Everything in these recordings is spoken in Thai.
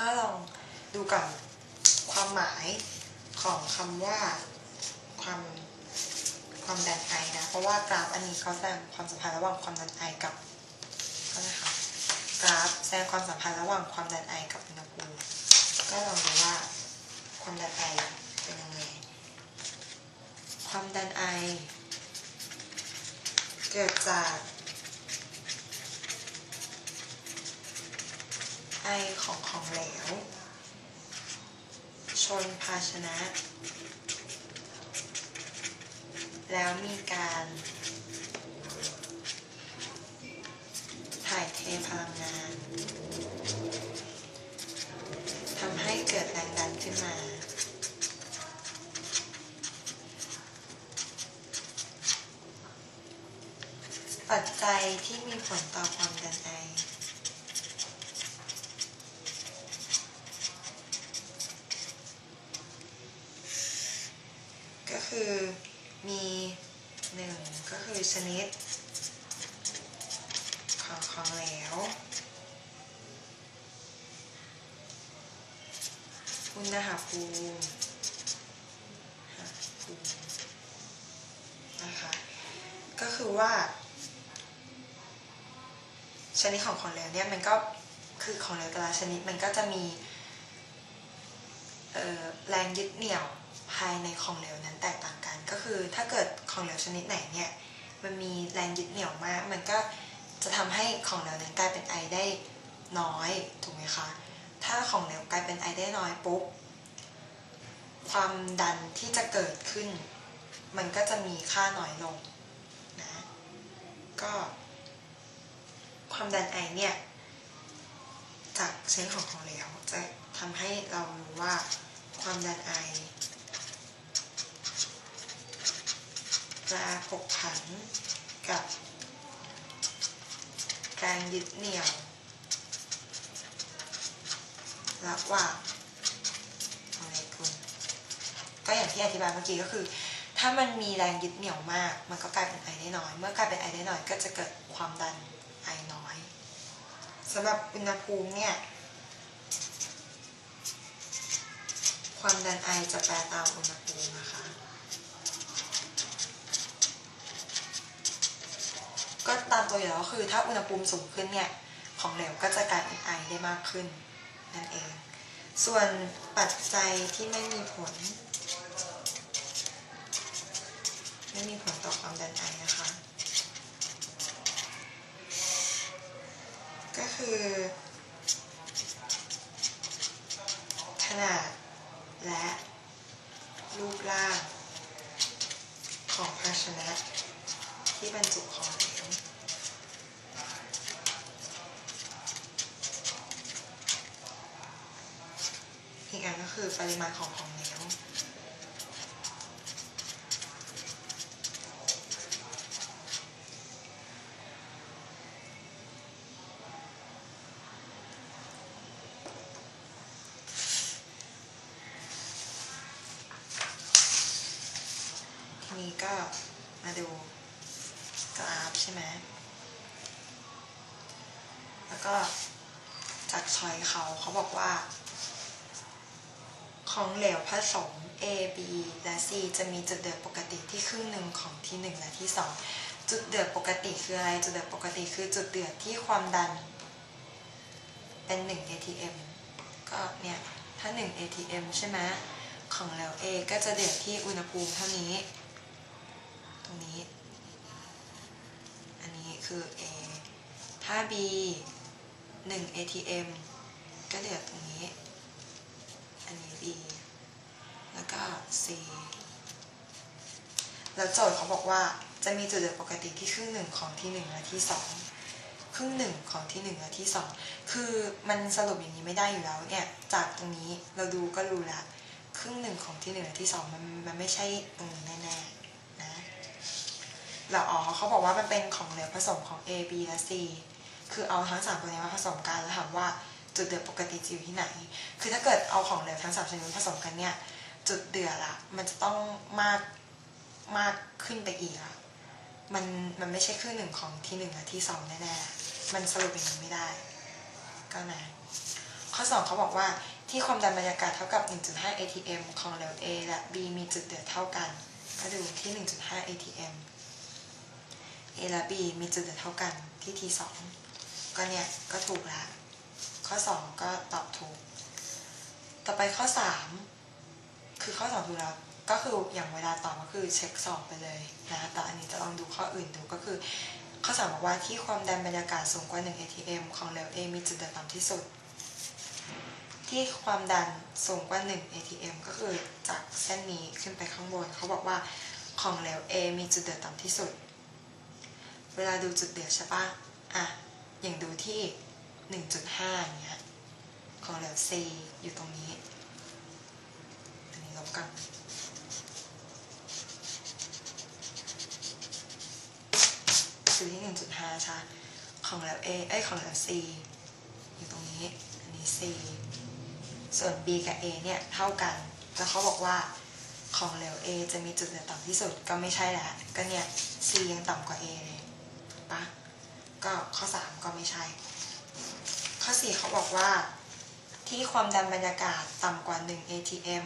ก็ลองดูก่อนความหมายของคำว่าความความดันไอนะ เพราะว่ากราฟอันนี้เขาแสดงความสัมพันธ์ระหว่างความดันไอกับก็นะคะกราฟแสดงความสัมพันธ์ระหว่างความดันไอกับอุณหภูมิก็ลองดูว่าความดันไอเป็นยังไงความดันไอ เกิดจาก ไอของของเหลว ชนภาชนะ แล้วมีการถ่ายเทพลังงานทำให้เกิดแรงดันขึ้นมาปัจจัยที่มีผลต่อความดันไอ ก็ คือมีหนึ่งก็คือชนิดของของเหลว อุณหภูมิภูมินะคะ ก็คือว่า ชนิดของของเหลวเนี่ยมันก็คือของเหลวแต่ละชนิดมันก็จะมีแรงยึดเหนี่ยวายในของเหลวนั้นแตกต่างกัน ก็คือถ้าเกิดของเหลวชนิดไหนเนี่ยมันมีแรงยึดเหนี่ยวมาก มันก็จะทำให้ของเหลวนั้นกลายเป็นไอได้น้อยถูกไหมคะ ถ้าของเหลวกลายเป็นไอได้น้อยปุ๊บความดันที่จะเกิดขึ้น มันก็จะมีค่าน้อยลงนะก็ความดันไอเนี่ยจากเส้นของของเหลวจะทำให้เรารู้ว่าความดันไอ จะผกผันกับการยึดเหนี่ยวระหว่างโมเลกุลก็อย่างที่อธิบายเมื่อกี้ก็คือ ถ้ามันมีแรงยึดเหนี่ยวมาก มันก็กลายเป็นไอได้น้อย เมื่อกลายเป็นไอได้น้อยก็จะเกิดความดันไอน้อยสำหรับอุณหภูมิเนี่ยความดันไอจะแปรตามอุณหภูมินะคะ ก็ตามตัวอยู่แล้วก็คือถ้าอุณหภูมิสูงขึ้นเนี่ยของเหลวก็จะกลายเป็นไอได้มากขึ้นนั่นเอง ส่วนปัจจัยที่ไม่มีผล ไม่มีผลต่อความดันไอนะคะ ก็คือ ขนาดและรูปร่างของภาชนะ ที่บรรจุของเหลวอีกอันก็คือปริมาณของของเหลว ทีนี้ก็มาดูกราฟ ใช่ไหมแล้วก็จากชอยเขาเขาบอกว่า ของเหลวผสม A B และ C จะมีจุดเดือดปกติที่ครึ่งหนึ่งของที่ 1 และที่ 2 จุดเดือดปกติคืออะไร จุดเดือดปกติคือจุดเดือดที่ความดัน เป็น 1 atm ก็เนี่ย ถ้า 1 atm ใช่ไหมของเหลว A ก็จะเดือดที่อุณหภูมิเท่านี้ ตรงนี้อันนี้ คือ A ถ้า B 1 atm ก็เดือดตรงนี้ อันนี้ B แล้วก็ C แล้วโจทย์เขาบอกว่าจะมีจุดเดือดปกติที่ครึ่งหนึ่งของที่หนึ่งและที่สองครึ่งหนึ่งของที่หนึ่งและที่สองคือมันสรุปอย่างนี้ไม่ได้อยู่แล้วเนี่ยจากตรงนี้เราดูก็รู้ละครึ่งหนึ่งของที่หนึ่งและที่สองมันมันไม่ใช่ตรงนี้แน่ๆ แล้วอ๋อเขาบอกว่ามันเป็นของเหลวผสมของ A B และ C คือเอาทั้งสามตัวนี้มาผสมกันแล้วถามว่าจุดเดือดปกติจะอยู่ที่ไหน คือถ้าเกิดเอาของเหลวทั้งสามชนิดผสมกันเนี่ย จุดเดือดอะมันจะต้องมากมากขึ้นไปอีกอะมันมันไม่ใช่ครึ่งหนึ่งของที่หนึ่งและที่สองแน่ๆ มันสรุปอย่างนี้ไม่ได้ ก็นะข้อ2เขาบอกว่าที่ความดันบรรยากาศเท่ากับ 1.5 atm ของเหลว A และ B มีจุดเดือดเท่ากัน ก็ดูที่ 1.5 atm A และ B มีจุดเดือดเท่ากันที่ T2 ก็เนี่ย ก็ถูกแล้วข้อ2ก็ตอบถูก ต่อไปข้อ3คือข้อ2ถูกแล้วก็คืออย่างเวลาตอบก็คือเช็คสอบไปเลยนะแต่อันนี้จะลองดูข้ออื่นดูก็คือ ข้อ3บอกว่าที่ความดันบรรยากาศสูงกว่า 1 atm ของเหลว A มีจุดเดือดต่ำที่สุด ที่ความดันสูงกว่า 1 atm ก็คือจากเส้นนี้ขึ้นไปข้างบนเขาบอกว่าของเหลว A มีจุดเดือดต่ำที่สุด เวลาดูจุดเดือดใช่ปะอะ อย่างดูที่ 1.5อย่างเงี้ย ของเหลว C อยู่ตรงนี้อันนี้ลบกันดูที่ 1.5ใช่ของเหลว A เอ้ย ของเหลว C อยู่ตรงนี้ อันนี้ C ส่วน B กับ A เนี่ย เท่ากัน แล้วเขาบอกว่าของเหลว A จะมีจุดเดือดต่ำที่สุดก็ไม่ใช่แหละก็เนี่ย C ยังต่ำกว่า A เลย ปะก็ข้อ3ก็ไม่ใช่ ข้อ4เขาบอกว่า ที่ความดันบรรยากาศต่ำกว่า 1 atm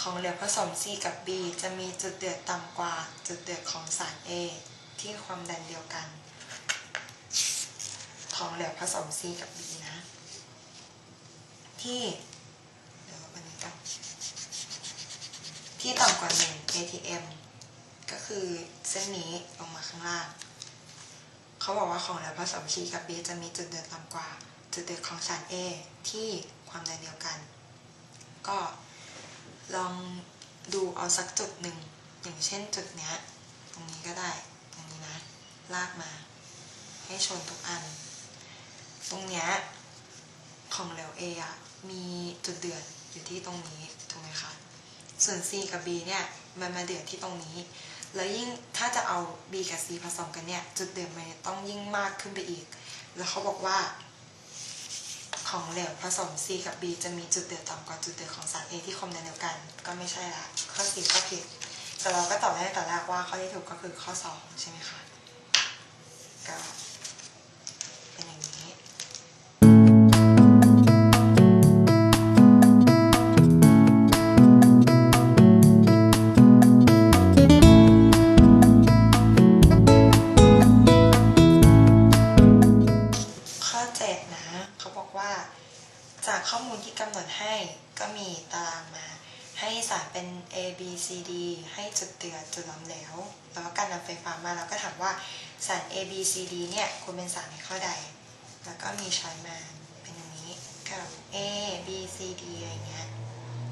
ของเหลวผสม C กับ B จะมีจุดเดือดต่ำกว่าจุดเดือดของสาร A ที่ความดันเดียวกัน ของเหลวผสม C กับ B นะ ที่เดี๋ยววันนี้กันที่ต่ำกว่า 1 atm ก็คือเส้นนี้ลงมาข้างล่าง เขาบอกว่าของเหลวผสม C กับ B จะมีจุดเดือดต่ำกว่า จุดเดือดของสาร A ที่ความดันเดียวกัน ก็ลองดูเอาสักจุดหนึ่ง อย่างเช่นจุดเนี้ย ตรงนี้ก็ได้ ตรงนี้นะ ลากมา ให้ชนทุกอัน ตรงเนี้ยของเหลว A อะมีจุดเดือดอยู่ที่ตรงนี้ถูกไหมคะ ส่วน C กับ B เนี่ยมันมาเดือดที่ตรงนี้ แล้วยิ่งถ้าจะเอา B กับ C ผสมกันเนี่ย จุดเดือดมันต้องยิ่งมากขึ้นไปอีก แล้วเขาบอกว่า ของเหลวผสม C กับ B จะมีจุดเดือดต่ำกว่าจุดเดือดของสาร A ที่คมในเดียวกัน ก็ไม่ใช่ละข้อสี่ก็ผิด แต่เราก็ตอบได้แต่แรกว่าข้อที่ถูกก็คือข้อ 2 ใช่ไหมคะก็ อจุดล้อมเหลวแล้วก็การนำไฟฟ้ามาแล้วก็ถามว่าสาร A B C D เนี่ยควรเป็นสารในข้อใด แล้วก็มีช้อยมาเป็นอย่างนี้กับ A B C D อะไรเงี้ย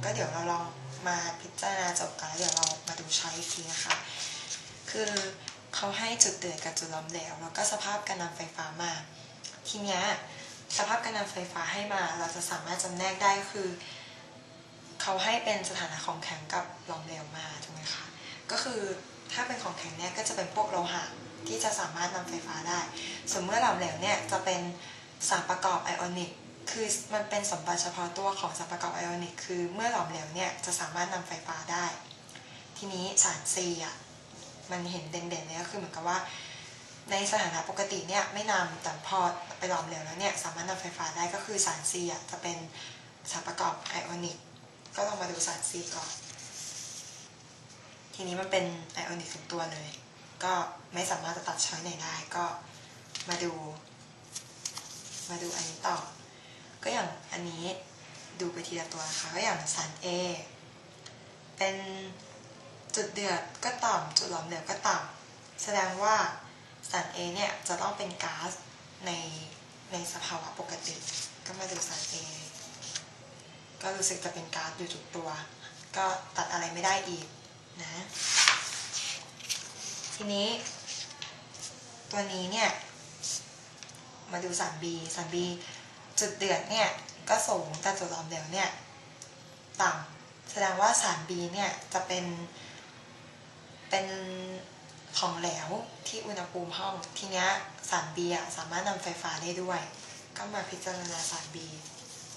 ก็เดี๋ยวเราลองมาพิจารณาจบกันแล้วเดี๋ยวเรามาดูช้อยอีกทีนะคะ คือเขาให้จุดเดือดกับจุดล้อมเหลวแล้วก็สภาพการนำไฟฟ้ามา ทีเนี้ยสภาพการนำไฟฟ้าให้มาเราจะสามารถจำแนกได้คือ เขาให้เป็นสถานะของแข็งกับลอมเหลวมาถูกไหมคะ ก็คือถ้าเป็นของแข็งเนี่ยก็จะเป็นพวกโลหะที่จะสามารถนำไฟฟ้าได้ ส่วนเมื่อหลอมเหลวเนี่ยจะเป็นสารประกอบไอออนิก คือมันเป็นสมบัติเฉพาะตัวของสารประกอบไอออนิก คือเมื่อหลอมเหลวเนี่ยจะสามารถนำไฟฟ้าได้ ทีนี้สารซีอะมันเห็นเด่นๆเลยก็คือเหมือนกับว่า ในสถานะปกติเนี่ยไม่นำแต่พอไปหลอมเหลวแล้วเนี่ยสามารถนำไฟฟ้าได้ก็คือสารซีอะจะเป็นสารประกอบไอออนิก ก็ลองมาดูสารซีก่อน ทีนี้มันเป็นไอออนิกทุกตัวเลย ก็ไม่สามารถจะตัดช้อยไหนได้ก็มาดู มาดูอันนี้ต่อ ก็อย่างอันนี้ดูไปทีละตัวนะคะก็อย่างสาร A เป็นจุดเดือดก็ต่ำจุดหลอมเหลวก็ต่ำแสดงว่าสาร A เนี่ยจะต้องเป็นก๊าซในในสภาวะปกติ ก็มาดูสาร A ก็รู้สึกจะเป็นก๊าซอยู่ทุกตัว ก็ตัดอะไรไม่ได้อีก นะ ทีนี้ ตัวนี้เนี่ย มาดูสาร B สาร B จุดเดือดเนี่ย ก็สูงแต่จุดหลอมเหลวเนี่ย ต่ำแสดงว่าสาร B เนี่ยจะเป็น เป็นของเหลวที่อุณหภูมิห้อง ทีนี้สาร B อะสามารถนำไฟฟ้าได้ด้วย ก็มาพิจารณาสาร B